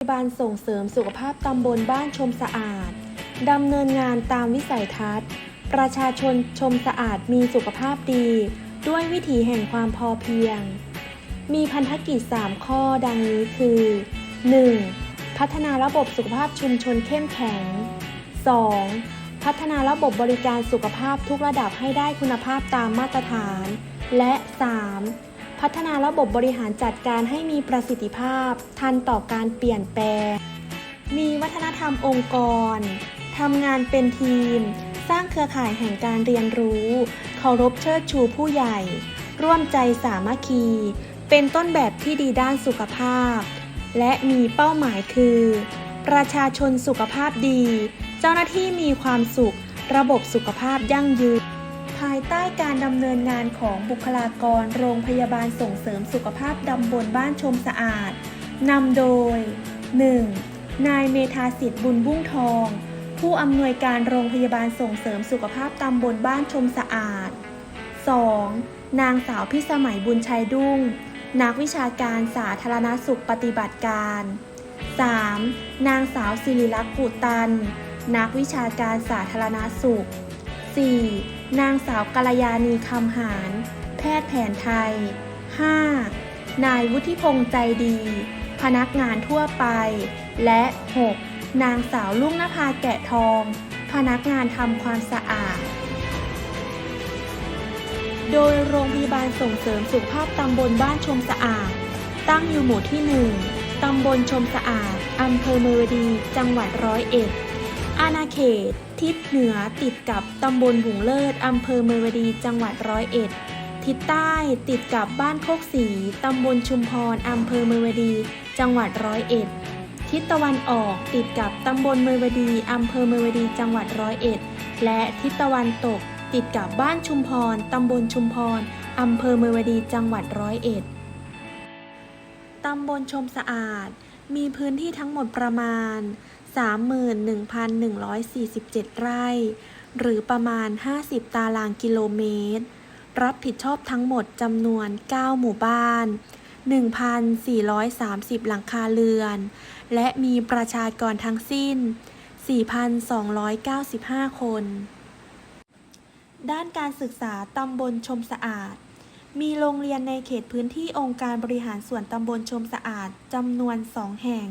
พยาบาลส่งเสริมสุขภาพตำบลบ้านชมสะอาด ดำเนินงานตามวิสัยทัศน์ ประชาชนชมสะอาดมีสุขภาพดี ด้วยวิถีแห่งความพอเพียง มีพันธกิจ 3 ข้อดังนี้คือ 1. พัฒนาระบบสุขภาพชุมชนเข้มแข็ง 2. พัฒนาระบบบริการสุขภาพทุกระดับให้ได้คุณภาพตามมาตรฐาน และ 3. พัฒนาระบบบริหารจัดการให้มีประสิทธิภาพ ทันต่อการเปลี่ยนแปลง มีวัฒนธรรมองค์กร ทำงานเป็นทีม สร้างเครือข่ายแห่งการเรียนรู้ เคารพเชิดชูผู้ใหญ่ ร่วมใจสามัคคี เป็นต้นแบบที่ดีด้านสุขภาพ และมีเป้าหมายคือ ประชาชนสุขภาพดี เจ้าหน้าที่มีความสุข ระบบสุขภาพยั่งยืน ภายใต้การดำเนินงานของบุคลากรโรงพยาบาลส่งเสริมสุขภาพตำบลบ้านชมสะอาด นำโดย 1. นายเมธาสิทธิ์บุญบุ้งทอง ผู้อำนวยการโรงพยาบาลส่งเสริมสุขภาพตำบลบ้านชมสะอาด 2. นางสาวพิสมัยบุญชัยดุ้ง นักวิชาการสาธารณสุขปฏิบัติการ 3. นางสาวศิริลักษณ์กุตัน นักวิชาการสาธารณสุข 4. นางสาวกัลยาณีคำหาร แพทย์แผนไทย 5. นายวุฒิพงษ์ใจดี พนักงานทั่วไป และ 6. นางสาวลุ่งนภาแกะทอง พนักงานทำความสะอาด โดยโรงพยาบาลส่งเสริมสุขภาพตำบลบ้านชมสะอาด ตั้งอยู่หมู่ที่ 1ตำบลชมสะอาด อำเภอเมวดี จังหวัดร้อยเอ็ด อาณาเขต ทิศเหนือติดกับตำบลบุงเลิศอำเภอเมวดีจังหวัดร้อยเอ็ด ทิศใต้ติดกับบ้านโคกศรีตำบลชุมพรอำเภอเมวดีจังหวัดร้อยเอ็ด ทิศตะวันออกติดกับตำบลเมวดีอำเภอเมวดีจังหวัดร้อยเอ็ด และทิศตะวันตกติดกับบ้านชุมพรตำบลชุมพรอำเภอเมวดีจังหวัดร้อยเอ็ดตำบลชมสะอาด มีพื้นที่ทั้งหมดประมาณ 31,147 ไร่ หรือประมาณ 50 ตารางกิโลเมตร รับผิดชอบทั้งหมดจำนวน 9 หมู่บ้าน 1,430 หลังคาเรือน และมีประชากรทั้งสิ้น 4,295 คน ด้านการศึกษาตำบลชมสะอาดมีโรงเรียนในเขตพื้นที่องค์การบริหารส่วนตำบลชมสะอาดจำนวน 2 แห่ง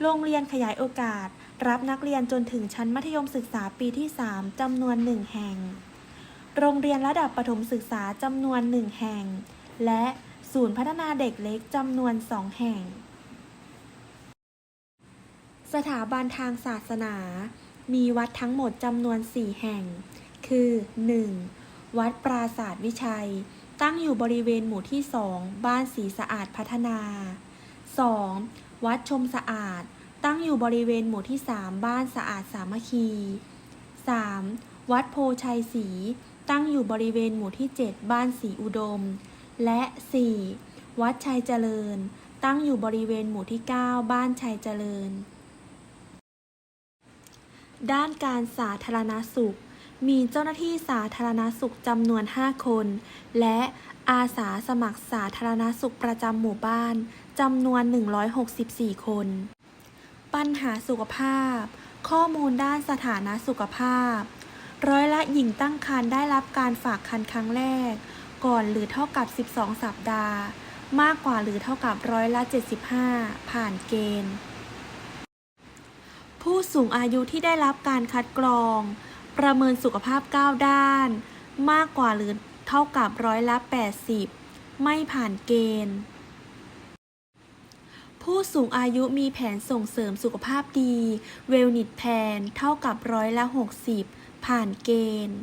โรงเรียนขยายโอกาส รับนักเรียนจนถึงชั้นมัธยมศึกษาปีที่ 3 จำนวน 1 แห่ง โรงเรียนระดับประถมศึกษาจำนวน 1 แห่ง และศูนย์พัฒนาเด็กเล็กจำนวน 2 แห่ง สถาบันทางศาสนา มีวัดทั้งหมดจำนวน 4 แห่ง คือ 1. วัดปราศาสตร์วิชัย ตั้งอยู่บริเวณหมู่ที่ 2 บ้านสีสะอาดพัฒนา 2. วัดชมสะอาด ตั้งอยู่บริเวณหมู่ที่ 3 บ้านสะอาดสามัคคี 3. วัดโพชัยศรีตั้งอยู่บริเวณหมู่ที่ 7 บ้านสีอุดม และ 4. วัดชัยเจริญ ตั้งอยู่บริเวณหมู่ที่ 9 บ้านชัยเจริญ ด้านการสาธารณสุข มีเจ้าหน้าที่สาธารณสุขจำนวน 5 คน และอาสาสมัครสาธารณสุขประจำหมู่บ้านจำนวน 164 คน ปัญหาสุขภาพ ข้อมูลด้านสถานะสุขภาพ ร้อยละหญิงตั้งครรภ์ได้รับการฝากครรภ์ครั้งแรก ก่อนหรือเท่ากับ 12 สัปดาห์ มากกว่าหรือเท่ากับร้อยละ 75 ผ่านเกณฑ์ ผู้สูงอายุที่ได้รับการคัดกรอง ประเมินสุขภาพ 9 ด้าน มากกว่าหรือเท่ากับร้อยละ 80 ไม่ผ่านเกณฑ์ ผู้สูงอายุมีแผนส่งเสริมสุขภาพดีเวลนิตแพนเท่ากับร้อยละ 60 ผ่านเกณฑ์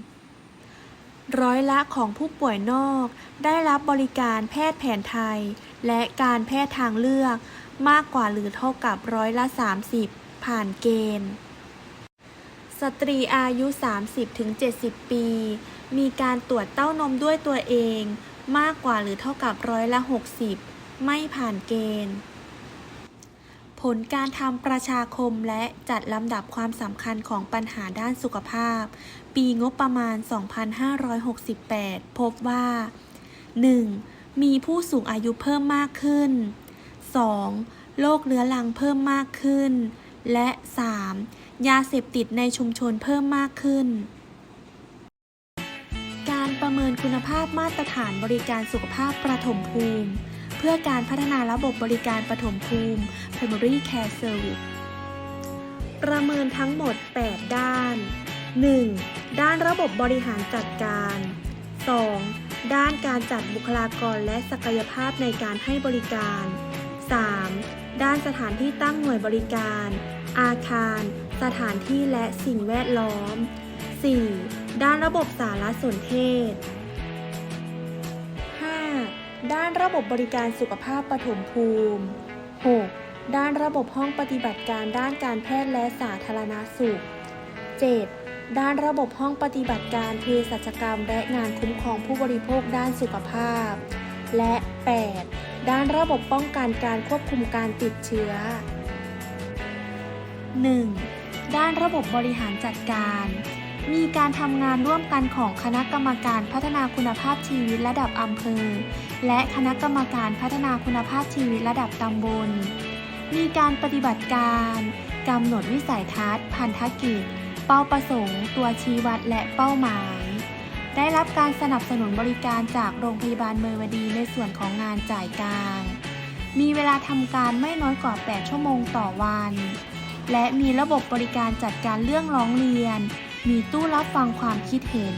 ร้อยละของผู้ป่วยนอก ได้รับบริการแพทย์แผนไทย และการแพทย์ทางเลือก มากกว่าหรือเท่ากับร้อยละ 30 ผ่านเกณฑ์ สตรีอายุ 30-70 ปี มีการตรวจเต้านมด้วยตัวเอง มากกว่าหรือเท่ากับร้อยละ 60 ไม่ผ่านเกณฑ์ ผลการทำประชาคมและจัดลำดับความสำคัญของปัญหาด้านสุขภาพ ปีงบประมาณ 2568 พบว่า 1. มีผู้สูงอายุเพิ่มมากขึ้น 2. โรคเรื้อรังเพิ่มมากขึ้น และ 3. ยาเสพติดในชุมชนเพิ่มมากขึ้น การประเมินคุณภาพมาตรฐานบริการสุขภาพประถมภูมิ เพื่อการพัฒนาระบบบริการปฐมภูมิ Primary Care Service ประเมินทั้งหมด 8 ด้าน 1. ด้านระบบบริหารจัดการ 2. ด้านการจัดบุคลากรและศักยภาพในการให้บริการ 3. ด้านสถานที่ตั้งหน่วยบริการ อาคาร สถานที่และสิ่งแวดล้อม 4. ด้านระบบสารสนเทศ 5. ด้านระบบบริการสุขภาพปฐมภูมิ 6. ด้านระบบห้องปฏิบัติการด้านการแพทย์และสาธารณสุข 7. ด้านระบบห้องปฏิบัติการเภสัชกรรม และงานคุ้มครองผู้บริโภคด้านสุขภาพ และ 8. ด้านระบบป้องกันการควบคุมการติดเชื้อ 1. ด้านระบบบริหารจัดการ มีการทำงานร่วมกันของคณะกรรมการพัฒนาคุณภาพชีวิตระดับอำเภอ และคณะกรรมการพัฒนาคุณภาพชีวิตระดับตำบล มีการปฏิบัติการกำหนดวิสัยทัศน์ พันธกิจ เป้าประสงค์ ตัวชี้วัดและเป้าหมาย ได้รับการสนับสนุนบริการจากโรงพยาบาลเมยวดีในส่วนของงานจ่ายกลาง มีเวลาทำการไม่น้อยกว่า 8 ชั่วโมงต่อวัน และมีระบบบริการจัดการเรื่องร้องเรียน มีตู้รับฟังความคิดเห็น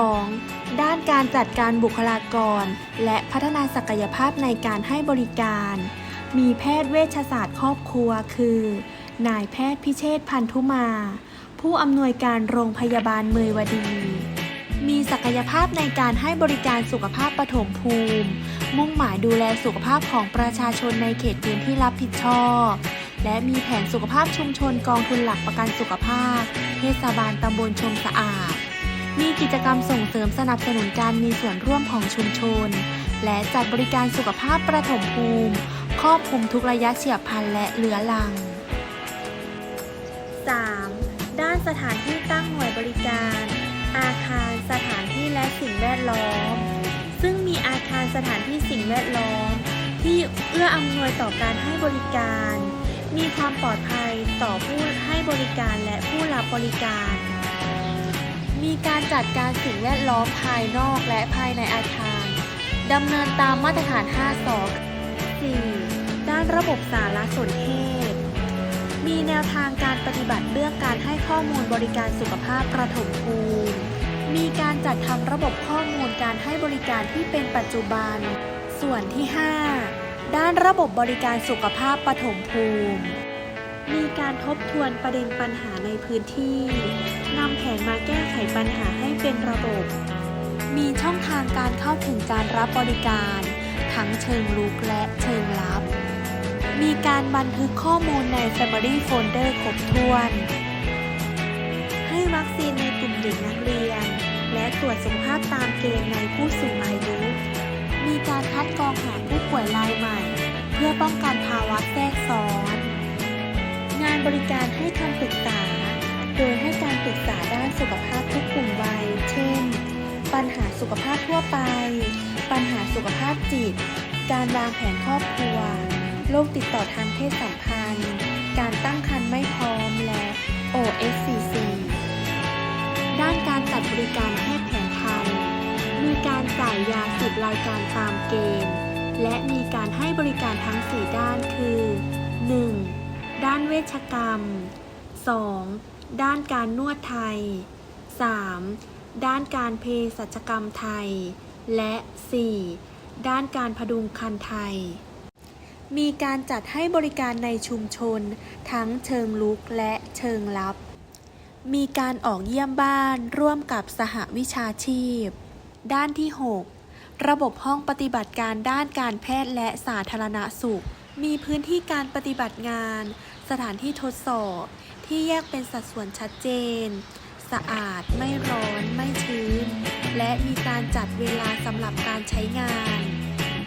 2. ด้านการจัดการบุคลากร และพัฒนาศักยภาพในการให้บริการ มีแพทย์เวชศาสตร์ครอบครัว คือ นายแพทย์พิเชษพันธุมา ผู้อำนวยการโรงพยาบาลเมยวดี มีศักยภาพในการให้บริการสุขภาพปฐมภูมิ มุ่งหมายดูแลสุขภาพของประชาชนในเขตพื้นที่รับผิดชอบ และมีแผนสุขภาพชุมชนกองทุนหลักประกันสุขภาพ เทศบาลตำบลชมสะอาด มีกิจกรรมส่งเสริมสนับสนุนการมีส่วนร่วมของชุมชน และจัดบริการสุขภาพประถมภูมิ ครอบคลุมทุกระยะเฉียบพลันและเรื้อรัง 3. ด้านสถานที่ตั้งหน่วยบริการ อาคารสถานที่และสิ่งแวดล้อม ซึ่งมีอาคารสถานที่สิ่งแวดล้อม ที่เอื้ออำนวยต่อการให้บริการ มีความปลอดภัยต่อผู้ให้บริการและผู้รับบริการ มีการจัดการสิ่งแวดล้อมภายนอกและภายในอาคารดำเนินตามมาตรฐาน 5 2 4ด้านระบบสารสนเทศ มีแนวทางการปฏิบัติเรื่องการให้ข้อมูลบริการสุขภาพประถมภูมิ มีการจัดทำระบบข้อมูลการให้บริการที่เป็นปัจจุบัน ส่วนที่ 5 ด้านระบบบริการสุขภาพปฐมภูมิ มีการทบทวนประเด็นปัญหาในพื้นที่นำแผนมาแก้ไขปัญหาให้เป็นระบบ มีช่องทางการเข้าถึงการรับบริการ ทั้งเชิงลุกและเชิงลับ มีการบันทึกข้อมูลใน Summary Folder ครบถ้วน ให้วัคซีนในกลุ่มเด็กนักเรียน และตรวจสุขภาพตามเกณฑ์ในผู้สูงอายุ มีการคัดกรองหาผู้ป่วยรายใหม่ เพื่อป้องกันภาวะแทรกซ้อน งานบริการให้คำปรึกษา โดยให้การปรึกษาด้านสุขภาพทุกกลุ่มวัย เช่น ปัญหาสุขภาพทั่วไป ปัญหาสุขภาพจิต การวางแผนครอบครัว โรคติดต่อทางเพศสัมพันธ์ การตั้งครรภ์ไม่พร้อมและ OSCC ด้านการจัดบริการแพทย์แผนไทยมีการจ่ายยาสิบรายการตามเกณฑ์ และมีการให้บริการทั้ง 4 ด้านคือ 1. ด้านเวชกรรม 2. ด้านการนวดไทย 3. ด้านการเภสัชกรรมไทย และ 4. ด้านการพดุงคันไทย มีการจัดให้บริการในชุมชน ทั้งเชิงลุกและเชิงลับ มีการออกเยี่ยมบ้านร่วมกับสหวิชาชีพ ด้านที่ 6 ระบบห้องปฏิบัติการด้านการแพทย์และสาธารณสุข มีพื้นที่การปฏิบัติงาน สถานที่ทดสอบ ที่แยกเป็นสัดส่วนชัดเจน สะอาดไม่ร้อนไม่ชื้น และมีการจัดเวลาสำหรับการใช้งาน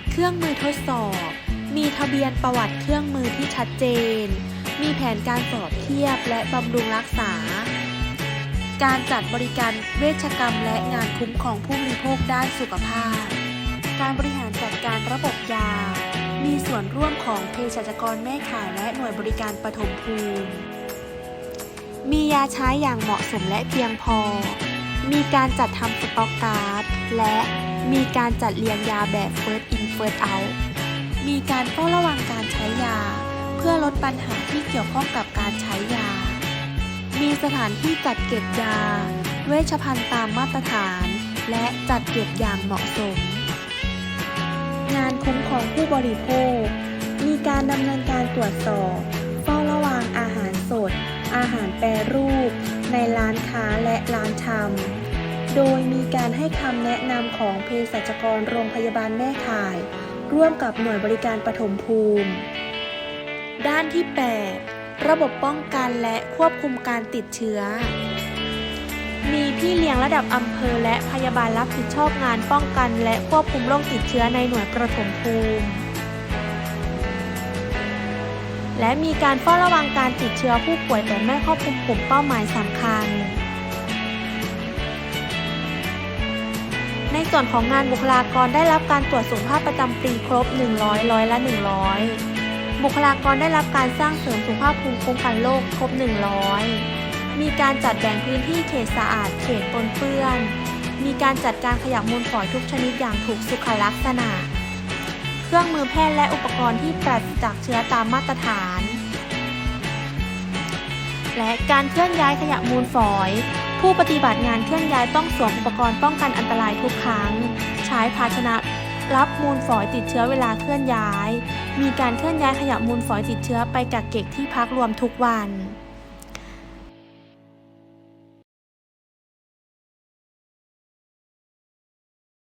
เครื่องมือทดสอบ มีทะเบียนประวัติเครื่องมือที่ชัดเจน มีแผนการสอบเทียบและบำรุงรักษา การจัดบริการเวชกรรมและงานคุ้มครองผู้บริโภคด้านสุขภาพ การบริหารจัดการระบบยา มีส่วนร่วมของเภสัชกรแม่ข่ายและหน่วยบริการปฐมภูมิ มียาใช้อย่างเหมาะสมและเพียงพอ มีการจัดทำสต็อกการ์ดและมีการจัดเรียงยาแบบ First in First out มีการเฝ้าระวังการใช้ยา เพื่อลดปัญหาที่เกี่ยวข้องกับการใช้ยา มีสถานที่จัดเก็บยา เวชภัณฑ์ตามมาตรฐาน และจัดเก็บอย่างเหมาะสม งานคุ้มครองผู้บริโภค มีการดำเนินการตรวจสอบเฝ้าระวังอาหารสด อาหารแปรรูป ในร้านค้าและร้านชำโดยมีการให้คำแนะนำของเภสัชกรโรงพยาบาลแม่ข่าย ร่วมกับหน่วยบริการปฐมภูมิ ด้านที่ 8 ระบบป้องกันและควบคุมการติดเชื้อ มีพี่เลี้ยงระดับอำเภอและพยาบาลรับผิดชอบงานป้องกันและควบคุมโรคติดเชื้อในหน่วยประถมภูมิ และมีการเฝ้าระวังการติดเชื้อผู้ป่วยแต่ไม่ครอบคลุมกลุ่มเป้าหมายสำคัญ ในส่วนของงานบุคลากรได้รับการตรวจสุขภาพประจำปีครบ 100 ร้อยละ 100 บุคลากรได้รับการสร้างเสริมสุขภาพภูมิคุ้มกันโรคครบ 100 มีการจัดแบ่งพื้นที่เขตสะอาด เขตปนเปื้อน มีการจัดการขยะมูลฝอยทุกชนิดอย่างถูกสุขลักษณะ เครื่องมือแพทย์และอุปกรณ์ที่ปราศจากเชื้อตามมาตรฐาน และการเคลื่อนย้ายขยะมูลฝอย ผู้ปฏิบัติงานเคลื่อนย้ายต้องสวมอุปกรณ์ป้องกันอันตรายทุกครั้ง ใช้ภาชนะรับมูลฝอยติดเชื้อเวลาเคลื่อนย้าย มีการเคลื่อนย้ายขยะมูลฝอยติดเชื้อไปกักเก็บที่พักรวมทุกวัน